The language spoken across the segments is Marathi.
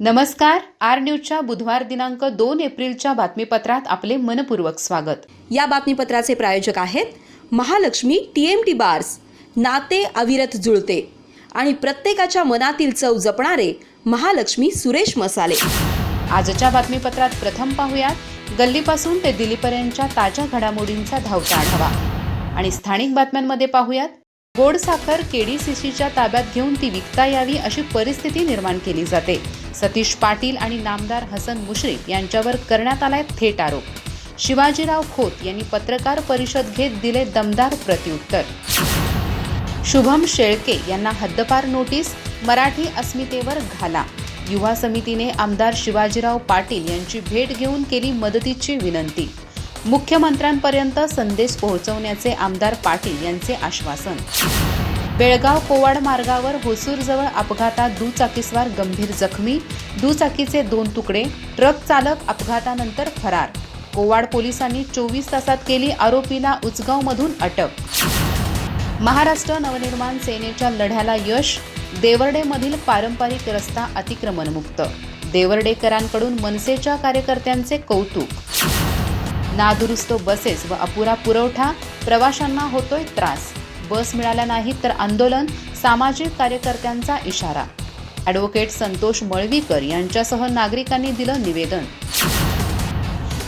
नमस्कार आर न्यूजच्या बुधवार दिनांक दोन एप्रिलच्या बातमीपत्रात आपले मनपूर्वक स्वागत. या बातमीपत्राचे प्रायोजक आहेत Mahalaxmi T M T bars नाते अविरत जुळते आणि प्रत्येकाच्या मनातील चव जपणारे महालक्ष्मी सुरेश मसाले. आजच्या बातमीपत्रात प्रथम पाहूयात गल्लीपासून ते दिल्लीपर्यंतच्या ताज्या घडामोडींचा धावता आढावा. आणि स्थानिक बातम्यांमध्ये पाहूयात गोड साखर केडीसीसीच्या ताब्यात घेऊन ती विकता यावी अशी परिस्थिती निर्माण केली जाते. सतीश पाटील आणि नामदार हसन मुश्रीफ यांच्यावर करण्यात आलाय थेट आरोप. शिवाजीराव खोत यांनी पत्रकार परिषद घेत दिले दमदार प्रत्युत्तर. शुभम शेळके यांना हद्दपार नोटीस मराठी अस्मितेवर घाला. युवा समितीने आमदार शिवाजीराव पाटील यांची भेट घेऊन केली मदतीची विनंती. मुख्यमंत्र्यांपर्यंत संदेश पोहोचवण्याचे आमदार पाटील यांचे आश्वासन. बेळगाव कोवाड मार्गावर होसूरजवळ अपघातात दुचाकीस्वार गंभीर जखमी. दुचाकीचे दोन तुकडे ट्रक चालक अपघातानंतर फरार. कोवाड पोलिसांनी चोवीस तासात केली आरोपीला उचगावमधून अटक. महाराष्ट्र नवनिर्माण सेनेच्या लढ्याला यश देवर्डेमधील पारंपरिक रस्ता अतिक्रमणमुक्त. देवर्डेकरांकडून मनसेच्या कार्यकर्त्यांचे कौतुक. नादुरुस्त बसेस व अपुरा पुरवठा प्रवाशांना होतोय त्रास. बस मिळाल्या नाहीत तर आंदोलन सामाजिक कार्यकर्त्यांचा इशारा. ॲडव्होकेट संतोष मळवीकर यांच्यासह नागरिकांनी दिलं निवेदन.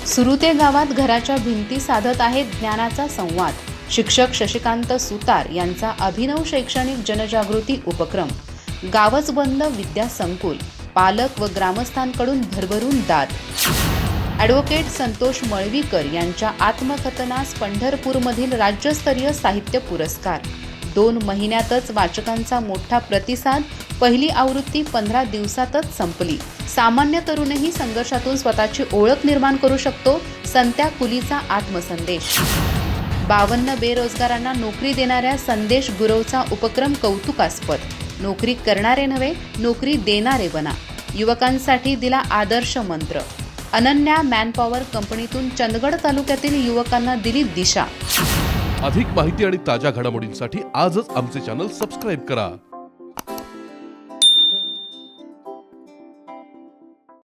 सुरुते गावात घराच्या भिंती साधत आहेत ज्ञानाचा संवाद. शिक्षक शशिकांत सुतार यांचा अभिनव शैक्षणिक जनजागृती उपक्रम. गावच बंद विद्या संकुल. पालक व ग्रामस्थांकडून भरभरून दाद. ॲडव्होकेट संतोष मळवीकर यांच्या आत्मकथनास पंढरपूरमधील राज्यस्तरीय साहित्य पुरस्कार. दोन महिन्यातच वाचकांचा मोठा प्रतिसाद पहिली आवृत्ती पंधरा दिवसातच संपली. सामान्य तरुणही संघर्षातून स्वतःची ओळख निर्माण करू शकतो संत्या कुलीचा आत्मसंदेश. बावन्न बेरोजगारांना नोकरी देणाऱ्या संदेश गुरवचा उपक्रम कौतुकास्पद. नोकरी करणारे नव्हे नोकरी देणारे बना. युवकांसाठी दिला आदर्श मंत्र. अनन्या मॅनपॉवर कंपनीतून चंदगड तालुक्यातील युवकांना दिली दिशा. अधिक माहिती आणि ताज्या घडामोडींसाठी आजच आमचे चॅनल सबस्क्राईब करा.